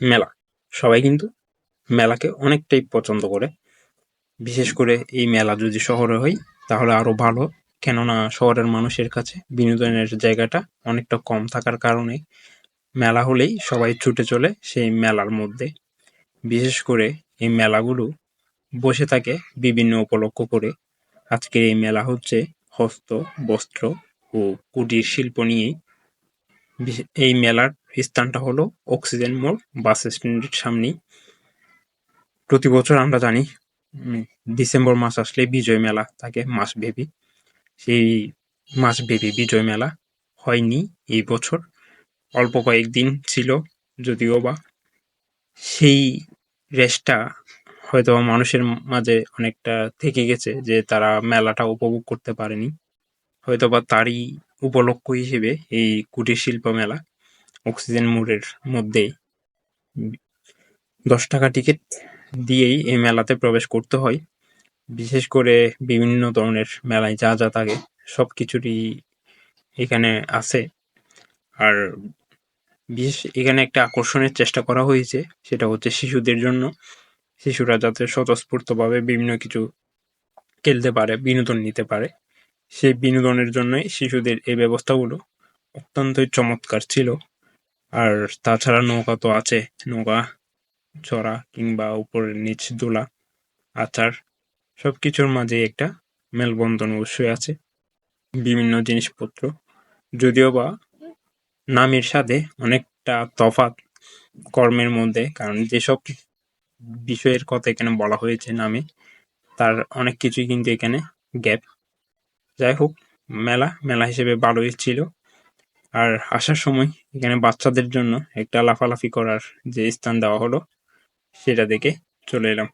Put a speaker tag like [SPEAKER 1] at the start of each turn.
[SPEAKER 1] মেলা। সবাই কিন্তু মেলাকে অনেকটাই পছন্দ করে। বিশেষ করে এই মেলা যদি শহরে হয়, তাহলে আরও ভালো। কেননা শহরের মানুষের কাছে বিনোদনের জায়গাটা অনেকটা কম থাকার কারণে মেলা হলেই সবাই ছুটে চলে সেই মেলার মধ্যে। বিশেষ করে এই মেলাগুলো বসে থাকে বিভিন্ন উপলক্ষ করে। আজকের এই মেলা হচ্ছে হস্ত, বস্ত্র ও কুটির শিল্প নিয়েই। এই মেলার স্থানটা হলো অক্সিজেন মোড়, বাস স্ট্যান্ডের সামনেই। প্রতি বছর আমরা জানি ডিসেম্বর মাস আসলে বিজয় মেলা থাকে মাস মাসব্যাপী। সেই মাস মাসব্যাপী বিজয় মেলা হয়নি এই বছর। অল্প কয়েকদিন ছিল যদিও বা সেই রেশটা হয়তো মানুষের মাঝে অনেকটা থেকে গেছে যে তারা মেলাটা উপভোগ করতে পারেনি। হয়তোবা তারই উপলক্ষ হিসেবে এই কুটির শিল্প মেলা অক্সিজেন মোড়ের মধ্যে দশ টাকা টিকিট দিয়েই এই মেলাতে প্রবেশ করতে হয়। বিশেষ করে বিভিন্ন ধরনের মেলায় যা যা থাকে, সব কিছুরই এখানে আছে। আর বিশেষ এখানে একটা আকর্ষণের চেষ্টা করা হয়েছে, সেটা হচ্ছে শিশুদের জন্য। শিশুরা যাতে স্বতঃস্ফূর্তভাবে বিভিন্ন কিছু খেলতে পারে, বিনোদন নিতে পারে, সেই বিনোদনের জন্যই শিশুদের এই ব্যবস্থাগুলো অত্যন্তই চমৎকার ছিল। আর তাছাড়া নৌকা তো আছে, নৌকা, চড়া কিংবা উপরের নিচ দোলা, আচার সব কিছুর মাঝে একটা মেলবন্ধন অবশ্যই আছে। বিভিন্ন জিনিসপত্র, যদিও বা নামের সাথে অনেকটা তফাৎ কর্মের মধ্যে, কারণ যেসব বিষয়ের কথা এখানে বলা হয়েছে নামে, তার অনেক কিছুই কিন্তু এখানে গ্যাপ। যাই হোক, মেলা মেলা হিসেবে ভালোই ছিল। আর আসার সময় এখানে বাচ্চাদের জন্য একটা লাফালাফি করার যে স্থান দেওয়া হলো, সেটা দেখে চলে এলাম।